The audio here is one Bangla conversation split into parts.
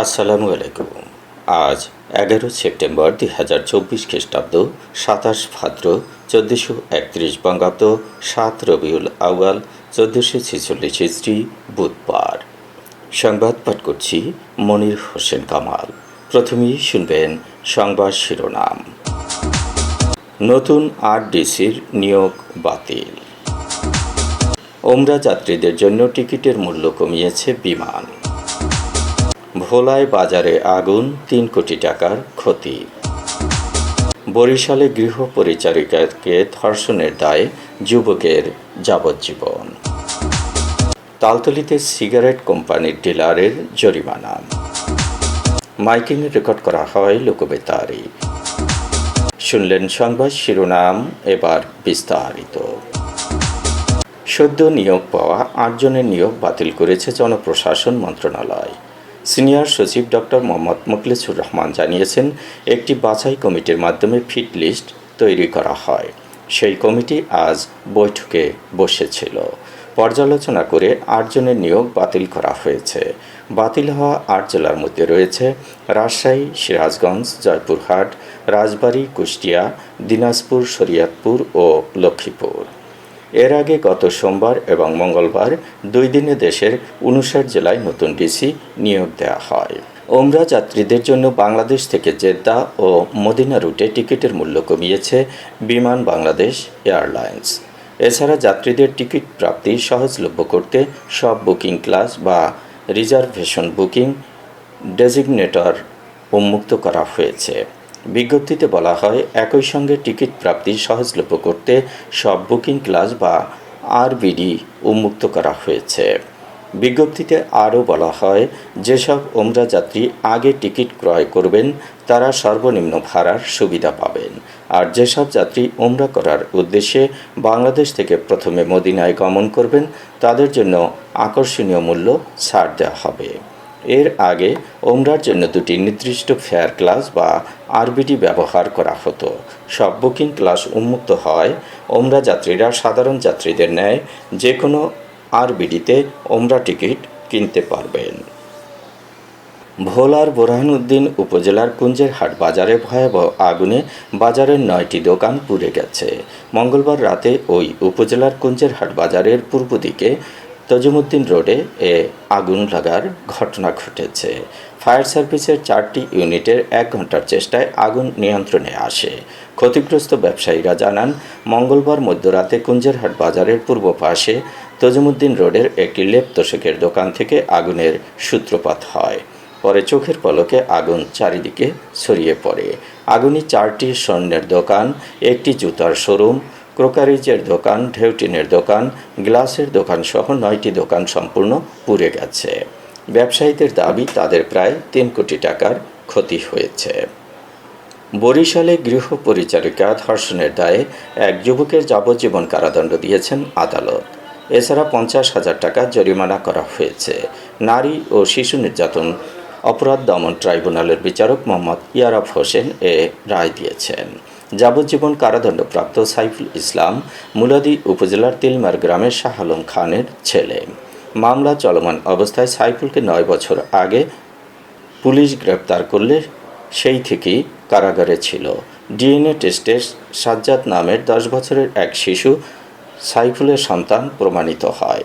আসসালামু আলাইকুম। আজ এগারো সেপ্টেম্বর দুই হাজার চব্বিশ খ্রিস্টাব্দ, সাতাশ ভাদ্র, চোদ্দোশো একত্রিশ বঙ্গাব্দ, সাত রবিউল আউয়াল, চোদ্দোশো ছেচল্লিশ হিস্ট্রি বুধবার। সংবাদ পাঠ করছি মনির হোসেন কামাল। প্রথমেই শুনবেন সংবাদ শিরোনাম। নতুন আরডিসির নিয়োগ বাতিল। ওমরা যাত্রীদের জন্য টিকিটের মূল্য কমিয়েছে বিমান। ভোলায় বাজারে আগুন, তিন কোটি টাকার ক্ষতি। বরিশালে গৃহ পরিচারিকাকে ধর্ষণের দায়ে যুবকের যাবজ্জীবন। তালতলিতে সিগারেট কোম্পানির ডিলারের জরিমানা। মাইকিং রেকর্ড করা হয় লোকবেতারি। শুনলেন সংবাদ শিরোনাম, এবার বিস্তারিত। সদ্য নিয়োগ পাওয়া আটজনের নিয়োগ বাতিল করেছে জনপ্রশাসন মন্ত্রণালয়। সিনিয়র সচিব ডক্টর মোহাম্মদ মুখলিসুর রহমান জানিয়েছেন, একটি বাছাই কমিটির মাধ্যমে ফিট লিস্ট তৈরি করা হয়। সেই কমিটি আজ বৈঠকে বসেছিল। পর্যালোচনা করে আটজনের নিয়োগ বাতিল করা হয়েছে। বাতিল হওয়া আট জেলার মধ্যে রয়েছে রাজশাহী, সিরাজগঞ্জ, জয়পুরহাট, রাজবাড়ী, কুষ্টিয়া, দিনাজপুর, শরিয়াতপুর ও লক্ষ্মীপুর। এর আগে গত সোমবার এবং মঙ্গলবার দুই দিনে দেশের উনষাট জেলায় নতুন ডিসি নিয়োগ দেওয়া হয়। ওমরা যাত্রীদের জন্য বাংলাদেশ থেকে জেদ্দা ও মদিনা রুটে টিকিটের মূল্য কমিয়েছে বিমান বাংলাদেশ এয়ারলাইন্স। এছাড়া যাত্রীদের টিকিট প্রাপ্তি সহজলভ্য করতে সব বুকিং ক্লাস বা রিজার্ভেশন বুকিং ডেজিগনেটর উন্মুক্ত করা হয়েছে। বিজ্ঞপ্তিতে বলা হয়, একই সঙ্গে টিকিট প্রাপ্তি সহজলভ্য করতে সব বুকিং ক্লাস বা আরবিডি উন্মুক্ত করা হয়েছে। বিজ্ঞপ্তিতে আরও বলা হয়, যেসব ওমরা যাত্রী আগে টিকিট ক্রয় করবেন, তারা সর্বনিম্ন ভাড়ার সুবিধা পাবেন। আর যেসব যাত্রী ওমরা করার উদ্দেশ্যে বাংলাদেশ থেকে প্রথমে মদিনায় গমন করবেন, তাদের জন্য আকর্ষণীয় মূল্য ছাড় দেওয়া হবে। এর আগে ওমরার জন্য দুটি নির্দিষ্ট ফেয়ার ক্লাস বা আরবিডি ব্যবহার করা হতো। সব বুকিং ক্লাস উন্মুক্ত হয়। ওমরা যাত্রীরা সাধারণ যাত্রীদের ন্যায় যে কোনো আরবিডিতে ওমরা টিকিট কিনতে পারবেন। ভোলার বোরহানুদ্দিন উপজেলার কুঞ্জেরহাট বাজারে ভয়াবহ আগুনে বাজারের নয়টি দোকান পুড়ে গেছে। মঙ্গলবার রাতে ওই উপজেলার কুঞ্জেরহাট বাজারের পূর্ব দিকে তজুমুদ্দিন রোডে এ আগুন লাগার ঘটনা ঘটেছে। ফায়ার সার্ভিসের চারটি ইউনিটের এক ঘণ্টার চেষ্টায় আগুন নিয়ন্ত্রণে আসে। ক্ষতিগ্রস্ত ব্যবসায়ীরা জানান, মঙ্গলবার মধ্যরাতে কুঞ্জেরহাট বাজারের পূর্ব পাশে তজুমুদ্দিন রোডের একটি লেপ তোষকের দোকান থেকে আগুনের সূত্রপাত হয়। পরে চোখের পলকে আগুন চারিদিকে ছড়িয়ে পড়ে। আগুনে চারটি স্বর্ণের দোকান, একটি জুতার শোরুম ক্রোকারিজের দোকান, ঢেউটিনের দোকান, গ্লাসের দোকান সহ নয়টি দোকান সম্পূর্ণ পুড়ে গেছে। ব্যবসায়ীদের দাবি, তাদের প্রায় তিন কোটি টাকার ক্ষতি হয়েছে। বরিশালে গৃহ পরিচারিকা ধর্ষণের দায়ে এক যুবকের যাবজ্জীবন কারাদণ্ড দিয়েছেন আদালত। এছাড়া পঞ্চাশ হাজার টাকা জরিমানা করা হয়েছে। নারী ও শিশু নির্যাতন অপরাধ দমন ট্রাইব্যুনালের বিচারক মোহাম্মদ ইয়ারাফ হোসেন এ রায় দিয়েছেন। যাবজ্জীবন কারাদণ্ডপ্রাপ্ত সাইফুল ইসলাম মুলাদি উপজেলার তিলমার গ্রামের শাহ আলম খানের ছেলে। মামলা চলমান অবস্থায় সাইফুলকে নয় বছর আগে পুলিশ গ্রেপ্তার করলে সেই থেকেই কারাগারে ছিল। ডিএনএ টেস্টে সাজ্জাদ নামের দশ বছরের এক শিশু সাইফুলের সন্তান প্রমাণিত হয়।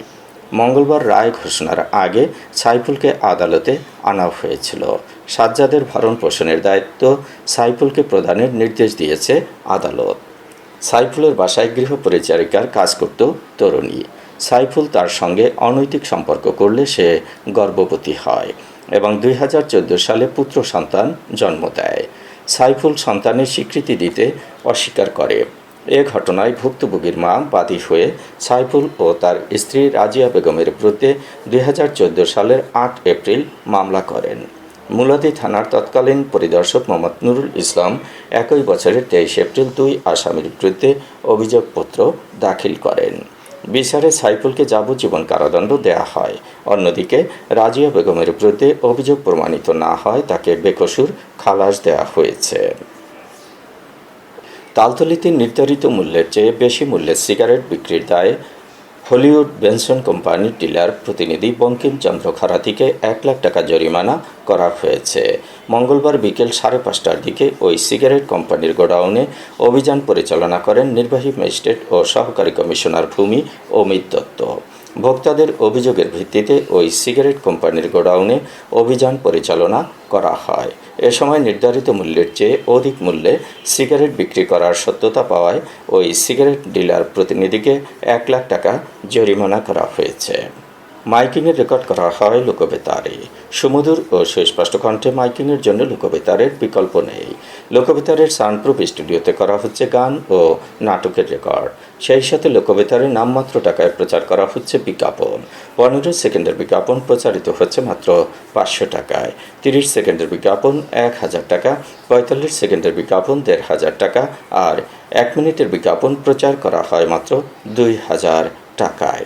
মঙ্গলবার রায় ঘোষণার আগে সাইফুলকে আদালতে আনা হয়েছিল। সাজ্জাদের ভরণ পোষণের দায়িত্ব সাইফুলকে প্রদানের নির্দেশ দিয়েছে আদালত। সাইফুলের বাসায় গৃহ পরিচারিকার কাজ করত তরুণী। সাইফুল তার সঙ্গে অনৈতিক সম্পর্ক করলে সে গর্ভবতী হয় এবং দুই হাজার চোদ্দ সালে পুত্র সন্তান জন্ম দেয়। সাইফুল সন্তানের স্বীকৃতি দিতে অস্বীকার করে। এ ঘটনায় ভুক্তভোগীর মা বাদী হয়ে সাইফুল ও তার স্ত্রী রাজিয়া বেগমের বিরুদ্ধে দুই হাজার চোদ্দ সালের আট এপ্রিল মামলা করেন। মুলাদি থানার তৎকালীন পরিদর্শক মোহাম্মদ নুরুল ইসলাম একই বছরের তেইশ এপ্রিল দুই আসামির বিরুদ্ধে অভিযোগপত্র দাখিল করেন। বিচারে সাইফুলকে যাবজ্জীবন কারাদণ্ড দেয়া হয়। অন্যদিকে রাজিয়া বেগমের বিরুদ্ধে অভিযোগ প্রমাণিত না হয় তাকে বেকসুর খালাস দেওয়া হয়েছে। তালতলিতে নির্ধারিত মূল্যের চেয়ে বেশি মূল্যের সিগারেট বিক্রির দায়ে হলিউড বেনসন কোম্পানির ডিলার প্রতিনিধি বঙ্কিমচন্দ্র খারাতিকে এক লাখ টাকা জরিমানা করা হয়েছে। মঙ্গলবার বিকেল সাড়ে পাঁচটার দিকে ওই সিগারেট কোম্পানির গোডাউনে অভিযান পরিচালনা করেন নির্বাহী ম্যাজিস্ট্রেট ও সহকারী কমিশনার ভূমি অমিত দত্ত। ভোক্তাদের অভিযোগের ভিত্তিতে ওই সিগারেট কোম্পানির গোডাউনে অভিযান পরিচালনা করা হয়। এ সময় নির্ধারিত মূল্যের চেয়ে অধিক মূল্যে সিগারেট বিক্রি করার সত্যতা পাওয়ায় ওই সিগারেট ডিলার প্রতিনিধিকে এক লাখ টাকা জরিমানা করা হয়েছে। মাইকিংয়ের রেকর্ড করা হয় লোকবেতারে। সুমধুর ও সুস্পষ্ট কণ্ঠে মাইকিংয়ের জন্য লোকবেতারের বিকল্প নেই। লোকবেতারের সাউন্ডপ্রুফ স্টুডিওতে করা হচ্ছে গান ও নাটকের রেকর্ড। সেই সাথে লোকবেতারে নামমাত্র টাকায় প্রচার করা হচ্ছে বিজ্ঞাপন। পনেরো সেকেন্ডের বিজ্ঞাপন প্রচারিত হচ্ছে মাত্র পাঁচশো টাকায়। তিরিশ সেকেন্ডের বিজ্ঞাপন এক হাজার টাকা, পঁয়তাল্লিশ সেকেন্ডের বিজ্ঞাপন দেড় হাজার টাকা আর এক মিনিটের বিজ্ঞাপন প্রচার করা হয় মাত্র দুই হাজার টাকায়।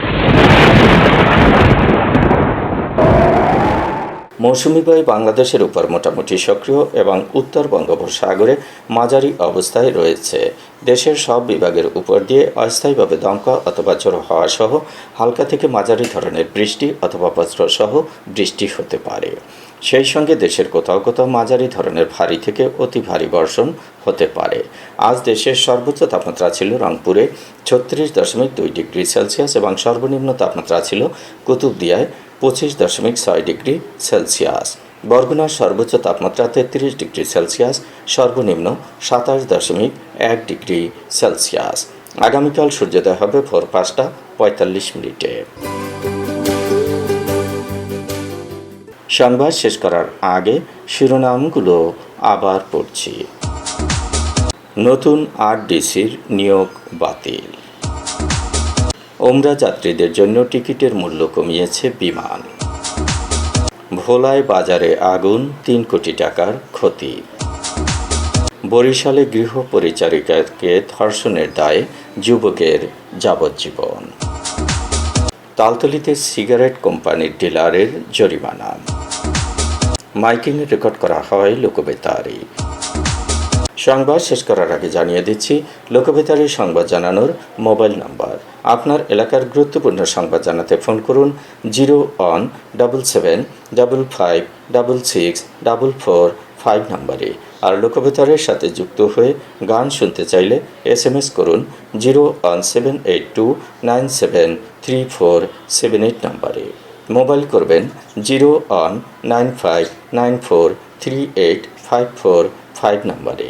মৌসুমি বায়ু বাংলাদেশের উপর মোটামুটি সক্রিয় এবং উত্তর বঙ্গোপসাগরে মাঝারি অবস্থায় রয়েছে। দেশের সব বিভাগের উপর দিয়ে অস্থায়ীভাবে দমকা অথবা ঝোড়ো হওয়া সহ হালকা থেকে মাঝারি ধরনের বৃষ্টি অথবা বজ্র সহ বৃষ্টি হতে পারে। সেই সঙ্গে দেশের কোথাও কোথাও মাঝারি ধরনের ভারী থেকে অতি ভারী বর্ষণ হতে পারে। আজ দেশের সর্বোচ্চ তাপমাত্রা ছিল রংপুরে ছত্রিশ দশমিক দুই ডিগ্রি সেলসিয়াস এবং সর্বনিম্ন তাপমাত্রা ছিল কুতুবদিয়ায় পঁচিশ দশমিক ছয় ডিগ্রি সেলসিয়াস। বরগুনার সর্বোচ্চ তাপমাত্রা তেত্রিশ ডিগ্রি সেলসিয়াস, সর্বনিম্ন সাতাশ দশমিক এক ডিগ্রি সেলসিয়াস। আগামীকাল সূর্যোদয় হবে ভোর পাঁচটা পঁয়তাল্লিশ মিনিটে। সংবাদ শেষ করার আগে শিরোনামগুলো আবার পড়ছি। নতুন আরডিসির নিয়োগ বাতিল। ওমরা যাত্রীদের জন্য টিকিটের মূল্য কমিয়েছে বিমান। ভোলায় বাজারে আগুন, তিন কোটি টাকার ক্ষতি। বরিশালে গৃহ পরিচারিকাকে ধর্ষণের দায়ে যুবকের যাবজ্জীবন। তালতলিতে সিগারেট কোম্পানির ডিলারের জরিমানা। মাইকিংয়ে রেকর্ড করা হয় লোকবেতারে। সংবাদ শেষ করার আগে জানিয়ে দিচ্ছি লোকবেতারে সংবাদ জানানোর মোবাইল নাম্বার। আপনার এলাকার গুরুত্বপূর্ণ সংবাদ জানাতে ফোন করুন zero one double seven double five double six double four five নম্বরে। আর লোকবেতারের সাথে যুক্ত হয়ে গান শুনতে চাইলে এস এম এস করুন zero one seven eight two nine seven three four seven eight নম্বরে। মোবাইল করবেন zero one nine five nine four three eight five four five নম্বরে।